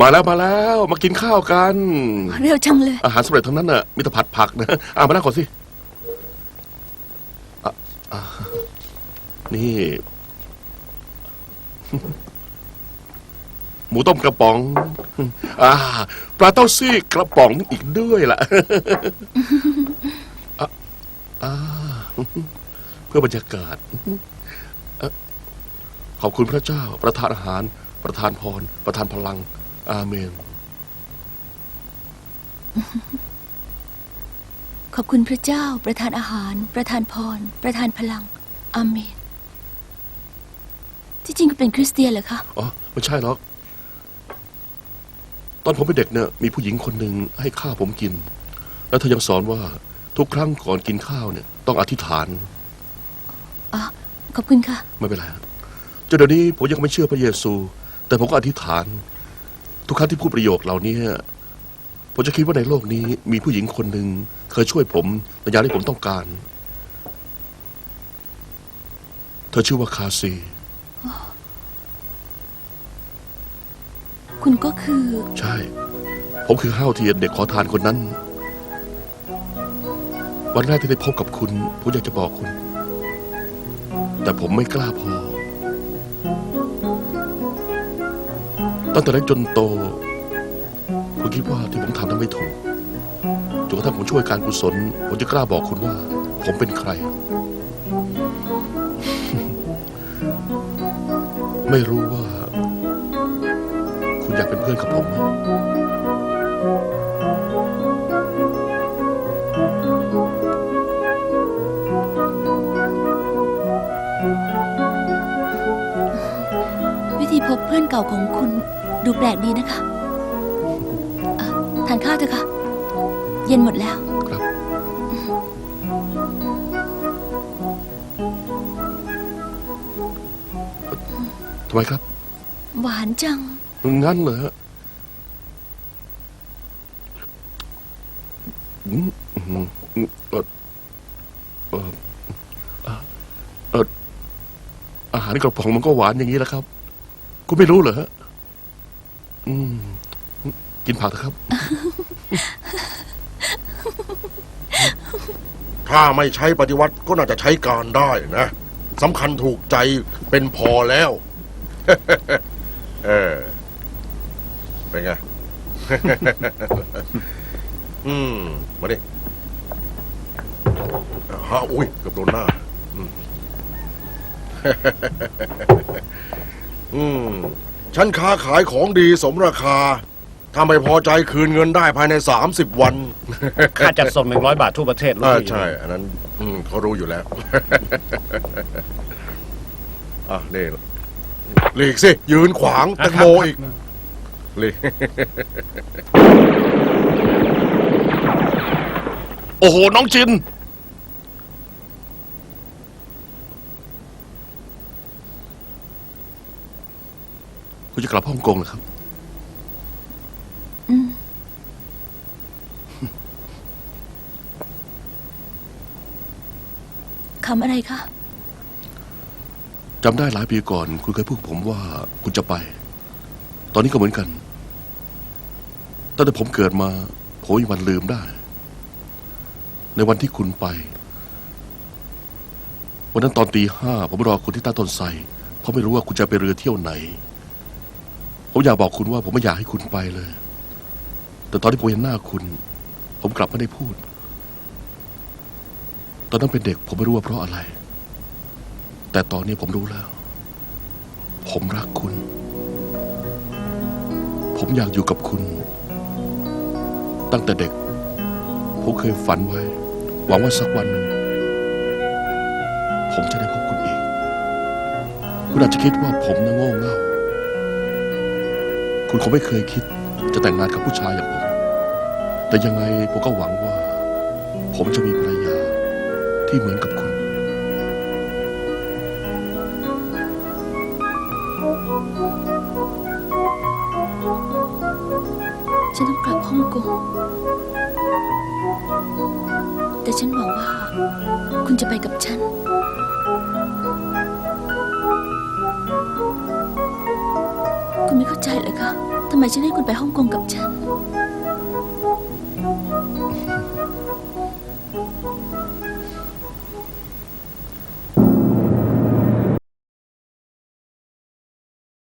มาแล้วมาแล้วมากินข้าวกัน เร็วจังเลย อาหารสำเร็จทั้งนั้นน่ะมีแต่ผัดผักนะอามานั่งก่อนสิอะนี่ หมูต้มกระป๋องอ่าปลาเต้าซี่กระป๋องอีกด้วยล่ะอะอ่าเพื่อบรรยากาศ ขอบคุณพระเจ้า ประทานอาหาร ประทานพร ประทานพลัง อาเมน ขอบคุณพระเจ้า ประทานอาหาร ประทานพร ประทานพลัง อาเมน ที่จริงก็เป็นคริสเตียนเหรอคะ อ๋อ ไม่ใช่หรอก ตอนผมเป็นเด็กเนี่ยมีผู้หญิงคนหนึ่งให้ข้าวผมกิน แล้วเธอยังสอนว่าทุกครั้งก่อนกินข้าวเนี่ย ต้องอธิษฐาน อ๋อ ขอบคุณค่ะ ไม่เป็นไร จนเดี๋ยวนี้ผมยังไม่เชื่อพระเยซู แต่ผมก็อธิษฐาน ทุกครั้งที่พูดประโยคเหล่านี้ผมจะคิดว่าในโลกนี้มีผู้หญิงคนหนึ่งเคยช่วยผมในยามที่ผมต้องการ เธอชื่อว่าคาซี คุณก็คือ ใช่ ผมคือห้าวเทียนเด็กขอทานคนนั้น วันแรกที่ได้พบกับคุณ ผมอยากจะบอกคุณ แต่ผมไม่กล้าพอ ตั้งแต่เล็กจนโตผมคิดว่าที่ผมทำนั้นไม่ถูกจนกระทั่งผมช่วยการกุศลผมจะกล้าบอกคุณว่า ผมเป็นใคร ไม่รู้ว่า คุณอยากเป็นเพื่อนกับผมไหมวิธีพบเพื่อนเก่าของคุณ ดูแปลกดีนะคะเอ่อทานข้าวเถอะค่ะ เย็นหมดแล้ว ครับ ทำไมครับ หวานจัง งั้นเหรอฮะอืมอืมอืมเออเออเอ่อเอออาหารกระป๋องมันก็หวานอย่างนี้แหละครับ คุณไม่รู้เหรอฮะ อืมกินผักเถอะครับ ถ้าไม่ใช้ปฏิวัติก็น่าจะใช้การได้นะสำคัญถูกใจเป็นพอแล้ว เออ เป็นไง อืม มาดิฮะอุ้ยเกือบโดนหน้า อืมอืม ฉันค้าขายของดีสมราคา ถ้าไม่พอใจคืนเงินได้ภายในสามสิบวันค่าจัดส่งหนึ่งร้อยบาททั่วประเทศรู้อ่าอยู่ใช่ อันนั้นอืมเขารู้อยู่แล้ว อะนี่หลีกสิ ยืนขวางแตงโมอีกหลีก โอ้โห น้องจิน คุณจะกลับฮ่องกงเหรอครับ อืม คำอะไรคะจำได้หลายปีก่อน คุณเคยพูดกับผมว่าคุณจะไป ตอนนี้ก็เหมือนกันตั้งแต่ผมเกิดมาผมยังวันลืมได้ ในวันที่คุณไป วันนั้นตอนตีห้าผมรอคุณที่ใต้ต้นไทรเพราะไม่รู้ว่าคุณจะไปเรือเที่ยวไหน ผมอยากบอกคุณว่าผมไม่อยากให้คุณไปเลย แต่ตอนที่ผมเห็นหน้าคุณ ผมกลับไม่ได้พูด ตอนนั้นเป็นเด็ก ผมไม่รู้ว่าเพราะอะไร แต่ตอนนี้ผมรู้แล้ว ผมรักคุณ ผมอยากอยู่กับคุณ ตั้งแต่เด็ก ผมเคยฝันไว้ หวังว่าสักวันหนึ่งผมจะได้พบคุณอีก คุณอาจจะคิดว่าผมน่ะโง่เง่า คุณคงไม่เคยคิดจะแต่งงานกับผู้ชายอย่างผม แต่ยังไงผมก็หวังว่า ผมจะมีภรรยาที่เหมือนกับคุณ ฉันต้องกลับฮ่องกง แต่ฉันหวังว่า คุณจะไปกับฉัน ปฮ่องกงกับฉัน